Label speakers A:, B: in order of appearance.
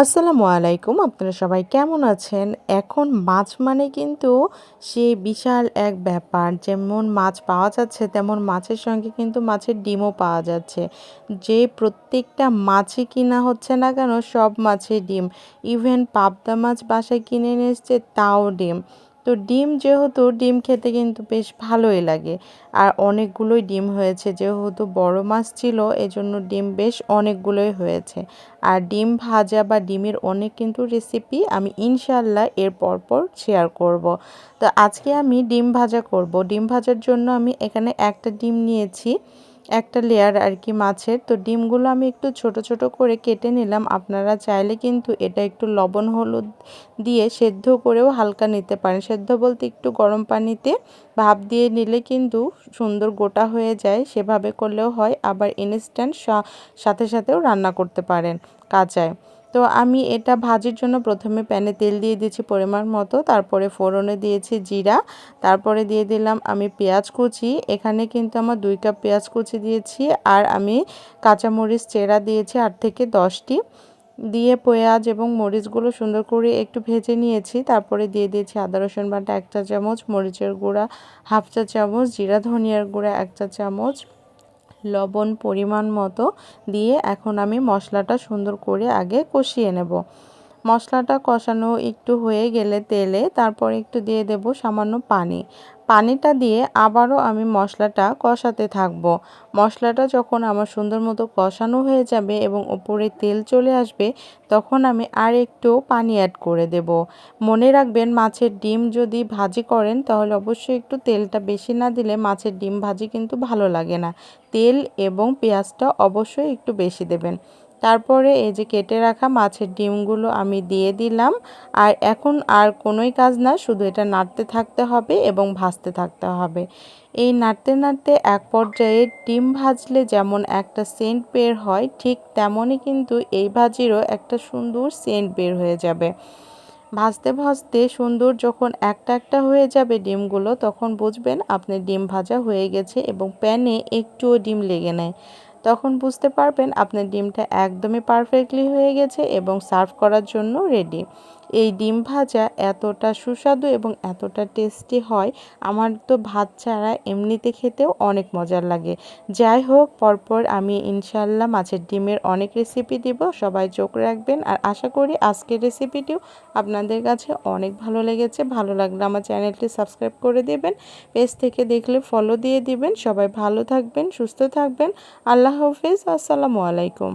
A: আসসালামু আলাইকুম, আপনারা সবাই কেমন আছেন? এখন মাছ মানে কিন্তু সে বিশাল এক ব্যাপার। যেমন মাছ পাওয়া যাচ্ছে, তেমন মাছের সঙ্গে কিন্তু মাছের ডিমও পাওয়া যাচ্ছে। যে প্রত্যেকটা মাছই কিনা হচ্ছে না কেন, সব মাছের ডিম। ইভেন পাবদা মাছ বাসায় কিনে এনে এসছে, তাও ডিম। তো ডিম যেহেতু, ডিম খেতে কিন্তু বেশ ভালোই লাগে। আর অনেকগুলোই ডিম হয়েছে। যেহেতু বড় মাছ ছিল, এজন্য ডিম বেশ অনেকগুলোই হয়েছে। আর ডিম ভাজা বা ডিমের অনেক কিন্তু রেসিপি আমি ইনশাল্লাহ এর পরপর শেয়ার করব। তো আজকে আমি ডিম ভাজা করব। ডিম ভাজার জন্য আমি এখানে একটা ডিম নিয়েছি। একটা লেয়ার আর কি মাছের। তো ডিমগুলো আমি একটু ছোট ছোট করে কেটে নিলাম। আপনারা চাইলে কিন্তু এটা একটু লবণ হলুদ দিয়ে সেদ্ধ করেও হালকা নিতে পারেন। সেদ্ধ বলতে একটু গরম পানিতে ভাপ দিয়ে নিলে কিন্তু সুন্দর গোটা হয়ে যায়। সেভাবে করলেও হয়। আবার ইনস্ট্যান্ট সাথে সাথেও রান্না করতে পারেন কাঁচায়। তো আমি এটা ভাজির জন্য প্রথমে প্যানে তেল দিয়ে দিয়েছি পরিমাণ মতো, তারপরে ফোড়নে দিয়েছি জিরা, তারপরে দিয়ে দিলাম আমি পেঁয়াজ কুচি। এখানে কিন্তু আমার দুই কাপ পেঁয়াজ কুচি দিয়েছি আর আমি কাঁচামরিচ চেরা দিয়েছি আট থেকে দশটি। দিয়ে পেঁয়াজ এবং মরিচগুলো সুন্দর করে একটু ভেজে নিয়েছি, তারপরে দিয়ে দিয়েছি আদা, রসুন বাটা এক চা চামচ, মরিচের গুঁড়া হাফ চা চামচ, জিরা, ধনিয়ার গুঁড়া এক চা চামচ লবণ পরিমাণ মতো দিয়ে এখন আমি মশলাটা সুন্দর করে আগে কষিয়ে নেব। মশলাটা কষানো একটু হয়ে গেলে তেলে তারপর একটু দিয়ে দেব সামান্য পানি। পানিটা দিয়ে আবারও আমি মশলাটা কষাতে থাকব। মশলাটা যখন আমার সুন্দর মতো কষানো হয়ে যাবে এবং ওপরে তেল চলে আসবে, তখন আমি আর একটু পানি অ্যাড করে দেব। মনে রাখবেন, মাছের ডিম যদি ভাজি করেন, তাহলে অবশ্যই একটু তেলটা বেশি না দিলে মাছের ডিম ভাজি কিন্তু ভালো লাগে না। তেল এবং পেঁয়াজটা অবশ্যই একটু বেশি দেবেন। তারপরে এই যে কেটে রাখা মাছের ডিমগুলো আমি দিয়ে দিলাম। আর এখন আর কোনোই কাজ না, শুধু এটা নাড়তে থাকতে হবে এবং ভাজতে থাকতে হবে। এই নাড়তে নাড়তে এক পর্যায়ে ডিম ভাজলে যেমন একটা সেন্ট বের হয়, ঠিক তেমনই কিন্তু এই ভাজিরও একটা সুন্দর সেন্ট বের হয়ে যাবে। ভাজতে ভাজতে সুন্দর যখন একটা একটা হয়ে যাবে ডিমগুলো, তখন বুঝবেন আপনি ডিম ভাজা হয়ে গেছে এবং প্যানে একটুও ডিম লেগে নেয় তখন বুঝতে পারবেন আপনার ডিমটা একদমই পারফেক্টলি হয়ে গেছে এবং সার্ভ করার জন্য রেডি এই ডিম ভাজা এতটা সুস্বাদু এবং এতটা টেস্টি হয়, আমার তো ভাত ছাড়া এমনিতে খেতেও অনেক মজার লাগে। যাই হোক, পরপর আমি ইনশাল্লাহ মাছের ডিমের অনেক রেসিপি দিব, সবাই চোখ রাখবেন। আর আশা করি আজকের রেসিপিটিও আপনাদের কাছে অনেক ভালো লেগেছে। ভালো লাগলে আমার চ্যানেলটি সাবস্ক্রাইব করে দেবেন, পেজ থেকে দেখলে ফলো দিয়ে দিবেন। সবাই ভালো থাকবেন, সুস্থ থাকবেন। আল্লাহ হাফিজ, আসসালামু আলাইকুম।